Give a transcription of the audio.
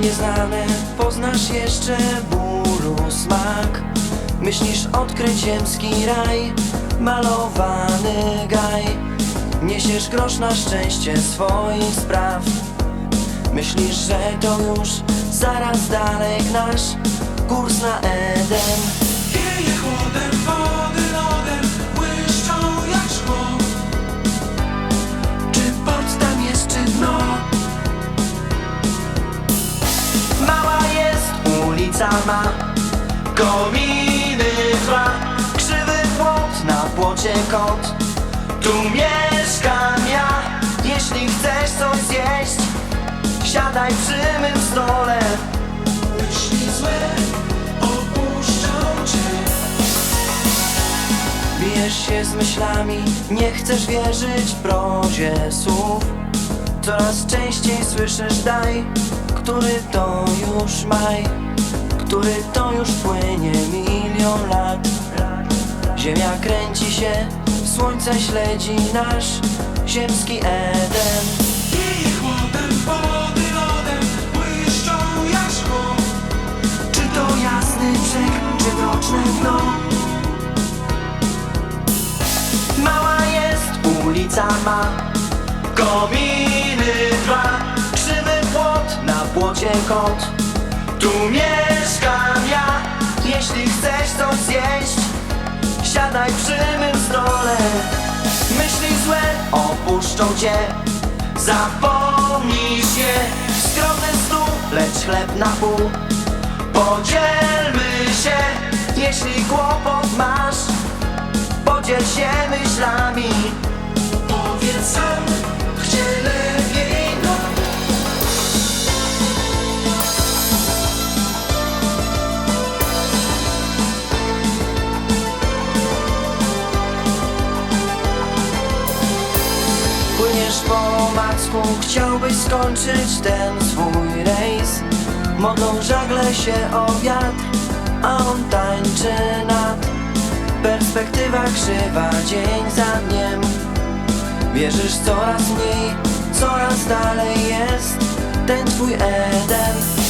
nieznane Poznasz jeszcze bólu smak? Myślisz odkryć ziemski raj? Malowany gaj. Niesiesz grosz na szczęście swoich spraw. Myślisz, że to już zaraz dalej nasz Kurs na Eden. Wieje chłodem, jest ulica ma Kominy dwa Krzywy płot, na płocie kot. Tu mieszkam ja Jeśli chcesz coś zjeść Siadaj przy mym stole. Myśli złe opuszczą cię. Bijesz się z myślami, nie chcesz wierzyć w prozie słów. Coraz częściej słyszysz daj, który to już maj Który to już płynie milion lat Ziemia kręci się, słońce śledzi nasz ziemski Eden Wieje chłodem, wody lodem, błyszczą szkło. Czy to jasny brzeg, czy mroczne dno? Mała jest ulica ma Kominy dwa Krzywy płot, na płocie kot Tu mieszkam ja. Jeśli chcesz coś zjeść Siadaj przy mym stole. Myśli złe opuszczą cię. Zapomnisz je Skromny stół, lecz chleb na pół. Podzielmy się, jeśli kłopot masz Podziel się myślami Płyniesz po macku, chciałbyś skończyć ten swój rejs? Modlą żagle się o wiatr, a on tańczy nad. Perspektywa krzywa dzień za dniem. Wierzysz coraz mniej, coraz dalej jest ten twój Eden